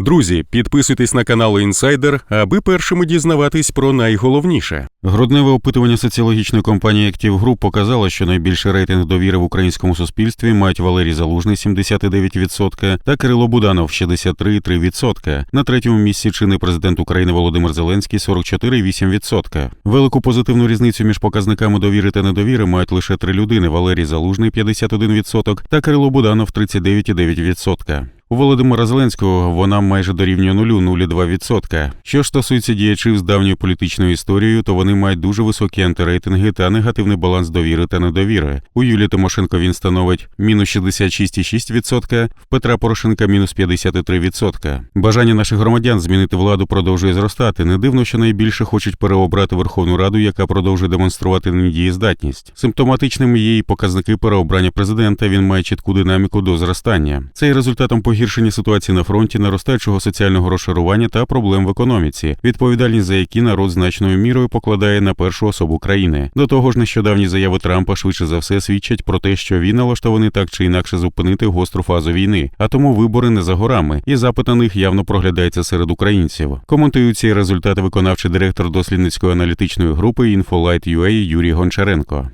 Друзі, підписуйтесь на канал Інсайдер, аби першими дізнаватись про найголовніше. Грудневе опитування соціологічної компанії Active Group показало, що найбільший рейтинг довіри в українському суспільстві мають Валерій Залужний 79% та Кирило Буданов 63,3%. На третьому місці чинний президент України Володимир Зеленський 44,8%. Велику позитивну різницю між показниками довіри та недовіри мають лише три людини: Валерій Залужний 51% та Кирило Буданов 39,9%. У Володимира Зеленського вона майже дорівнює нулю 0,2%. Що стосується діячів з давньою політичною історією, то вони мають дуже високі антирейтинги та негативний баланс довіри та недовіри. У Юлії Тимошенко він становить мінус 66,6%, в Петра Порошенка мінус 53%. Бажання наших громадян змінити владу продовжує зростати. Не дивно, що найбільше хочуть переобрати Верховну Раду, яка продовжує демонструвати недієздатність. Симптоматичними є і показники переобрання президента. Він має чітку динаміку до зростання. Це є результатом погіршення ситуації на фронті, наростаючого соціального розшарування та проблем в економіці, відповідальність за які народ значною мірою покладає на першу особу країни. До того ж, нещодавні заяви Трампа швидше за все свідчать про те, що він налаштований так чи інакше зупинити гостру фазу війни, а тому вибори не за горами, і запит на них явно проглядається серед українців. Коментують ці результати виконавчий директор дослідницької аналітичної групи InfoLight.ua Юрій Гончаренко.